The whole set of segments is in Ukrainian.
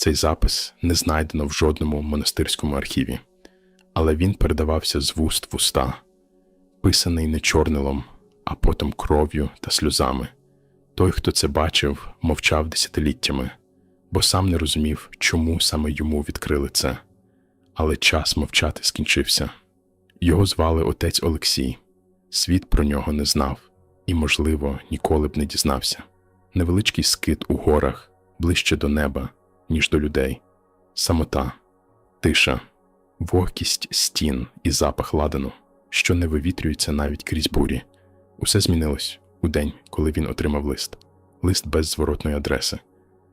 Цей запис не знайдено в жодному монастирському архіві, але він передавався з вуст в уста, писаний не чорнилом, а потом кров'ю та сльозами. Той, хто це бачив, мовчав десятиліттями, бо сам не розумів, чому саме йому відкрили це. Але час мовчати скінчився. Його звали отець Олексій. Світ про нього не знав і, можливо, ніколи б не дізнався. Невеличкий скит у горах ближче до неба, ніж до людей, самота, тиша, вогкість стін і запах ладану, що не вивітрюється навіть крізь бурі. Усе змінилось у день, коли він отримав лист. Лист без зворотної адреси,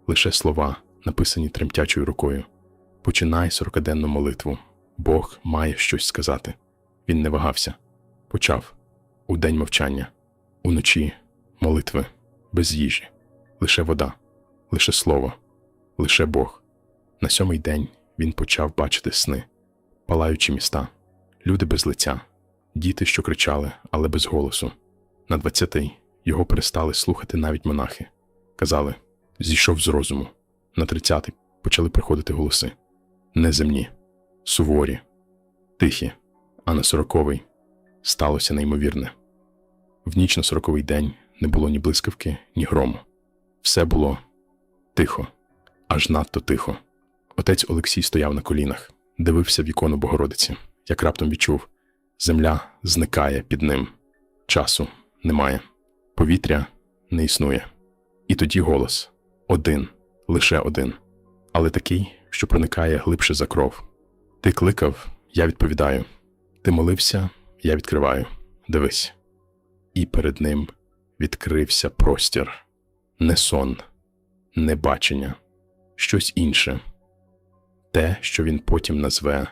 лише слова, написані тремтячою рукою. Починай сорокаденну молитву. Бог має щось сказати. Він не вагався. Почав у день мовчання, уночі молитви, без їжі, лише вода, лише слово, лише Бог. На сьомий день він почав бачити сни, палаючі міста, люди без лиця, діти, що кричали, але без голосу. На двадцятий його перестали слухати навіть монахи. Казали, зійшов з розуму. На тридцятий почали приходити голоси неземні, суворі, тихі, а на сороковий сталося неймовірне. В ніч на сороковий день не було ні блискавки, ні грому. Все було тихо, аж надто тихо. Отець Олексій стояв на колінах, дивився в ікону Богородиці, як раптом відчув земля зникає під ним, часу немає, повітря не існує. І тоді голос один, лише один, але такий, що проникає глибше за кров. Ти кликав, я відповідаю. Ти молився, я відкриваю. Дивись. І перед ним відкрився простір, не сон, не бачення, щось інше, те, що він потім назве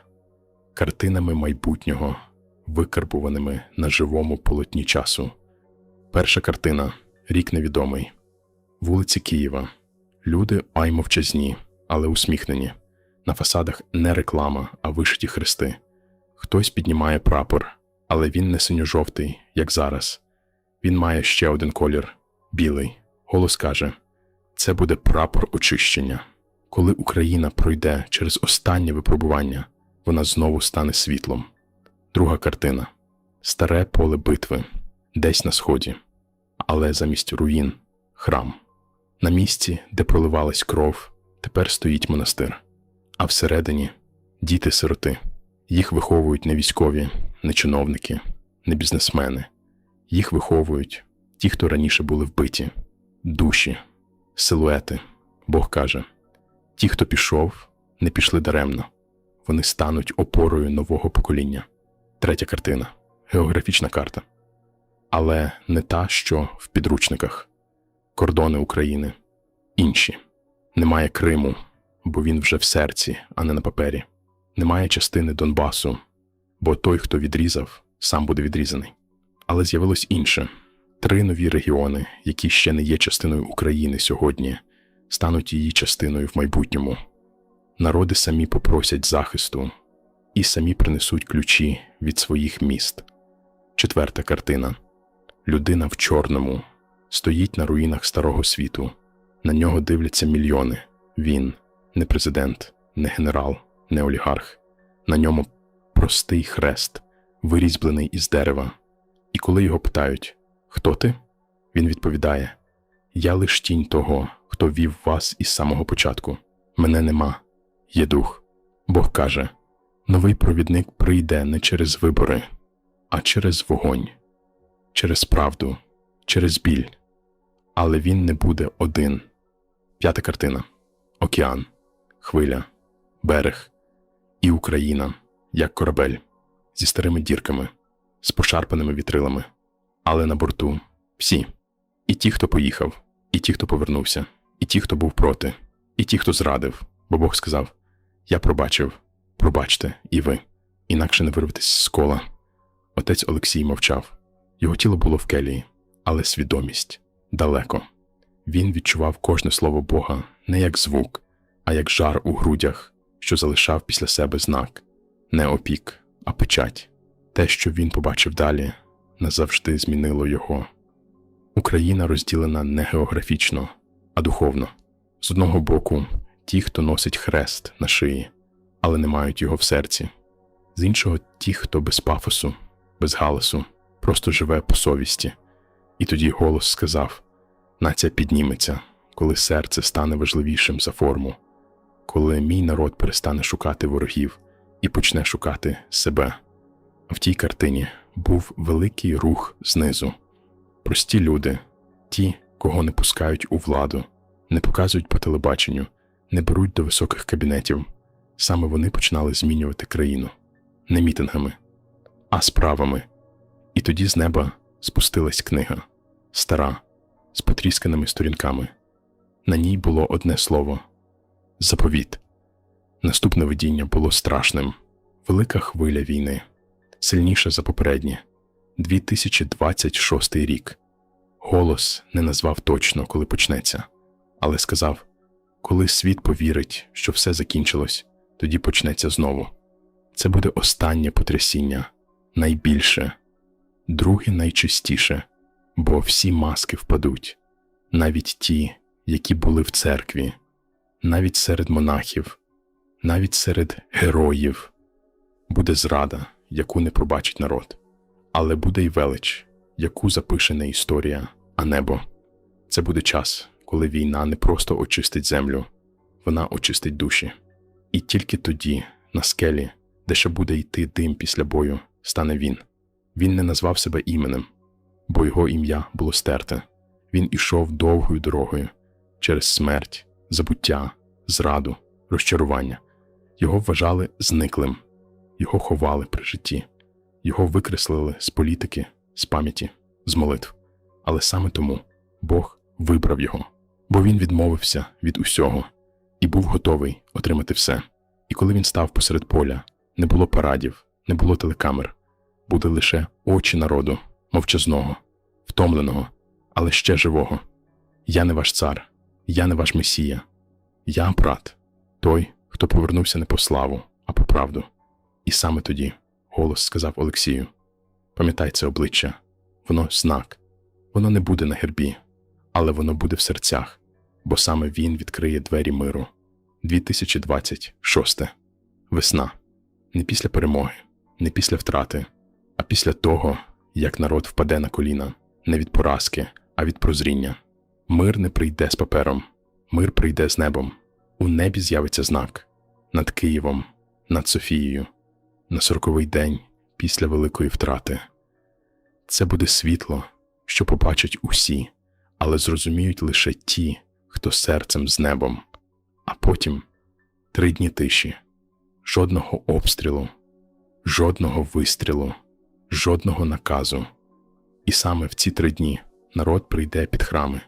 картинами майбутнього, викарбуваними на живому полотні часу. Перша картина рік невідомий, вулиці Києва. Люди ай мовчазні, але усміхнені. На фасадах не реклама, а вишиті хрести. Хтось піднімає прапор, але він не синьо-жовтий, як зараз. Він має ще один колір білий. Голос каже: це буде прапор очищення. Коли Україна пройде через останнє випробування, вона знову стане світлом. Друга картина старе поле битви, десь на сході, але замість руїн храм. На місці, де проливалась кров, тепер стоїть монастир, а всередині діти-сироти. Їх виховують не військові, не чиновники, не бізнесмени. Їх виховують ті, хто раніше були вбиті, душі, силуети. Бог каже: ті, хто пішов, не пішли даремно, вони стануть опорою нового покоління. Третя картина географічна карта. Але не та, що в підручниках, кордони України, інші. Немає Криму, бо він вже в серці, а не на папері. Немає частини Донбасу, бо той, хто відрізав, сам буде відрізаний. Але з'явилось інше три нові регіони, які ще не є частиною України сьогодні, стануть її частиною в майбутньому. Народи самі попросять захисту і самі принесуть ключі від своїх міст. Четверта картина людина в чорному стоїть на руїнах старого світу. На нього дивляться мільйони. Він не президент, не генерал, не олігарх. На ньому простий хрест, вирізблений із дерева. І коли його питають Хто ти? Він відповідає: Я лиш тінь того, хто вів вас із самого початку. Мене нема, є дух. Бог каже: новий провідник прийде не через вибори, а через вогонь, через правду, через біль. Але він не буде один. П'ята картина: океан, хвиля, берег і Україна, як корабель, зі старими дірками, з пошарпаними вітрилами, але на борту всі. І ті, хто поїхав, і ті, хто повернувся, і ті, хто був проти, і ті, хто зрадив, бо Бог сказав: Я пробачив, пробачте, і ви, інакше не вирветесь з кола. Отець Олексій мовчав. Його тіло було в келії, але свідомість далеко. Він відчував кожне слово Бога не як звук, а як жар у грудях, що залишав після себе знак, не опік, а печать. Те, що він побачив далі, назавжди змінило його. Україна розділена не географічно, а духовно. З одного боку, ті, хто носить хрест на шиї, але не мають його в серці. З іншого, ті, хто без пафосу, без галасу, просто живе по совісті. І тоді голос сказав: Нація підніметься, коли серце стане важливішим за форму, коли мій народ перестане шукати ворогів і почне шукати себе. В тій картині був великий рух знизу. Прості люди, ті, кого не пускають у владу, не показують по телебаченню, не беруть до високих кабінетів. Саме вони починали змінювати країну не мітингами, а справами. І тоді з неба спустилась книга, стара, з потрісканими сторінками. На ній було одне слово заповіт. Наступне видіння було страшним. Велика хвиля війни, сильніша за попереднє. 2026 рік. Голос не назвав точно, коли почнеться, але сказав: коли світ повірить, що все закінчилось, тоді почнеться знову. Це буде останнє потрясіння, найбільше, друге найчистіше, бо всі маски впадуть, навіть ті, які були в церкві, навіть серед монахів, навіть серед героїв. Буде зрада, яку не пробачить народ, але буде й велич, яку запише не історія, а небо. Це буде час, коли війна не просто очистить землю, вона очистить душі. І тільки тоді, на скелі, де ще буде йти дим після бою, стане він. Він не назвав себе іменем, бо його ім'я було стерте. Він ішов довгою дорогою через смерть, забуття, зраду, розчарування. Його вважали зниклим, його ховали при житті, його викреслили з політики, з пам'яті, з молитв. Але саме тому Бог вибрав його, бо він відмовився від усього і був готовий отримати все. І коли він став посеред поля, не було парадів, не було телекамер, були лише очі народу, мовчазного, втомленого, але ще живого. Я не ваш цар, я не ваш месія, я брат, той, хто повернувся не по славу, а по правду. І саме тоді голос сказав Олексію: Пам'ятай це обличчя, воно знак, воно не буде на гербі, але воно буде в серцях, бо саме він відкриє двері миру. 2026. Весна. Не після перемоги, не після втрати, а після того, як народ впаде на коліна, не від поразки, а від прозріння. Мир не прийде з папером, мир прийде з небом. У небі з'явиться знак над Києвом, над Софією, на сороковий день після великої втрати. Це буде світло, що побачать усі, але зрозуміють лише ті, хто серцем з небом. А потім три дні тиші, жодного обстрілу, жодного вистрілу, жодного наказу. І саме в ці три дні народ прийде під храми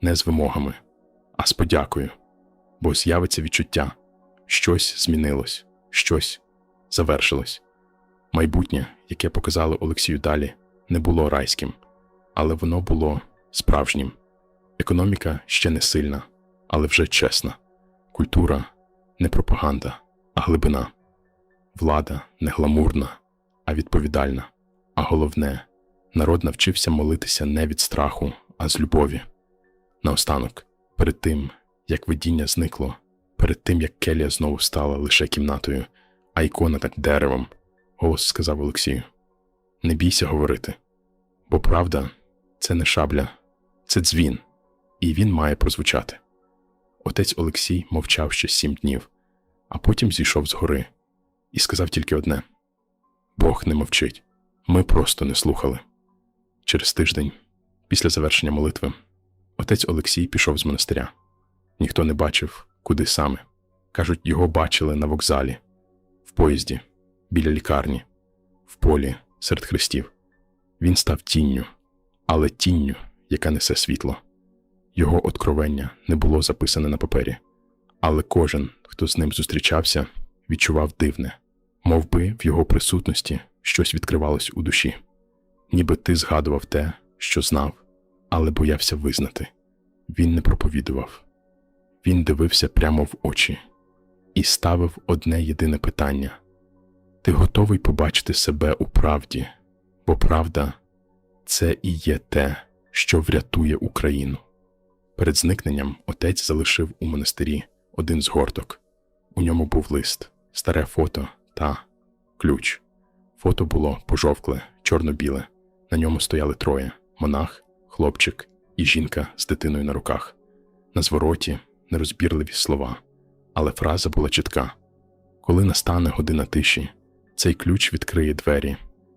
не з вимогами, а з подякою, бо з'явиться відчуття, щось змінилось, щось завершилось. Майбутнє, яке показали Олексію далі, не було райським, але воно було справжнім. Економіка ще не сильна, але вже чесна. Культура не пропаганда, а глибина. Влада не гламурна, а відповідальна. А головне, народ навчився молитися не від страху, а з любові. Наостанок, перед тим, як видіння зникло, перед тим, як келія знову стала лише кімнатою, а ікона так деревом, голос сказав Олексію: Не бійся говорити, бо правда це не шабля, це дзвін, і він має прозвучати. Отець Олексій мовчав ще сім днів, а потім зійшов з гори і сказав тільки одне: Бог не мовчить, ми просто не слухали. Через тиждень, після завершення молитви, отець Олексій пішов з монастиря. Ніхто не бачив, куди саме. Кажуть, його бачили на вокзалі, в поїзді, біля лікарні, в полі серед хрестів. Він став тінню, але тінню, яка несе світло. Його откровення не було записане на папері, але кожен, хто з ним зустрічався, відчував дивне, мов би в його присутності щось відкривалось у душі, ніби ти згадував те, що знав, але боявся визнати. Він не проповідував, він дивився прямо в очі і ставив одне єдине питання: Ти готовий побачити себе у правді, бо правда це і є те, що врятує Україну. Перед зникненням отець залишив у монастирі один згорток. У ньому був лист, старе фото та ключ. Фото було пожовкле, чорно-біле. На ньому стояли троє: монах, хлопчик і жінка з дитиною на руках. На звороті нерозбірливі слова, але фраза була чітка: коли настане година тиші, цей ключ відкриє двері,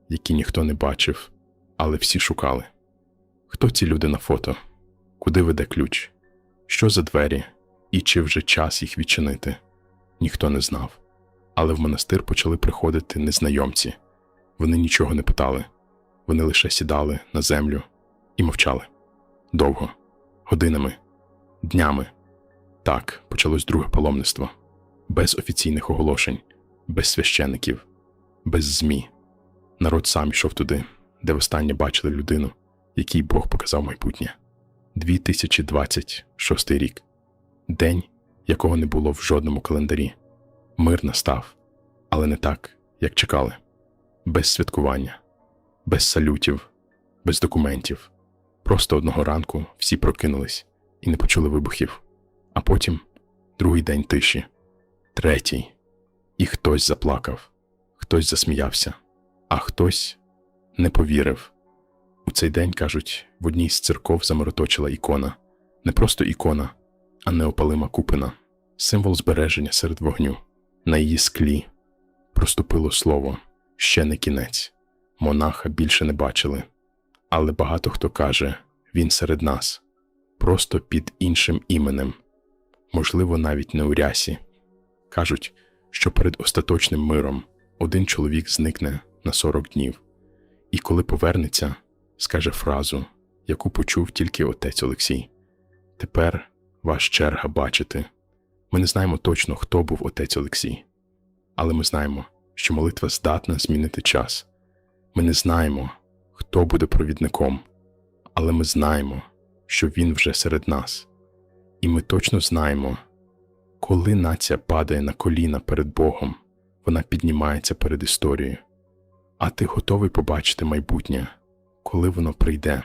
які ніхто не бачив, але всі шукали. Хто ці люди на фото? Куди веде ключ? Що за двері? І чи вже час їх відчинити? Ніхто не знав. Але в монастир почали приходити незнайомці. Вони нічого не питали, вони лише сідали на землю і мовчали. Довго, годинами, днями. Так почалось друге паломництво. Без офіційних оголошень, без священиків, без ЗМІ. Народ сам йшов туди, де востаннє бачили людину, якій Бог показав майбутнє. 2026 рік. День, якого не було в жодному календарі. Мир настав, але не так, як чекали. Без святкування, без салютів, без документів. Просто одного ранку всі прокинулись і не почули вибухів. А потім другий день тиші, третій. І хтось заплакав, хтось засміявся, а хтось не повірив. У цей день, кажуть, в одній з церков замороточила ікона. Не просто ікона, а неопалима купина, символ збереження серед вогню. На її склі проступило слово ще не кінець. Монаха більше не бачили. Але багато хто каже він серед нас, просто під іншим іменем, можливо, навіть не у рясі. Кажуть, що перед остаточним миром один чоловік зникне на 40 днів, і коли повернеться, скаже фразу, яку почув тільки отець Олексій. Тепер ваш черга бачити. Ми не знаємо точно, хто був отець Олексій, але ми знаємо, що молитва здатна змінити час. Ми не знаємо, хто буде провідником, але ми знаємо, що він вже серед нас. І ми точно знаємо, коли нація падає на коліна перед Богом, вона піднімається перед історією. А ти готовий побачити майбутнє, коли воно прийде.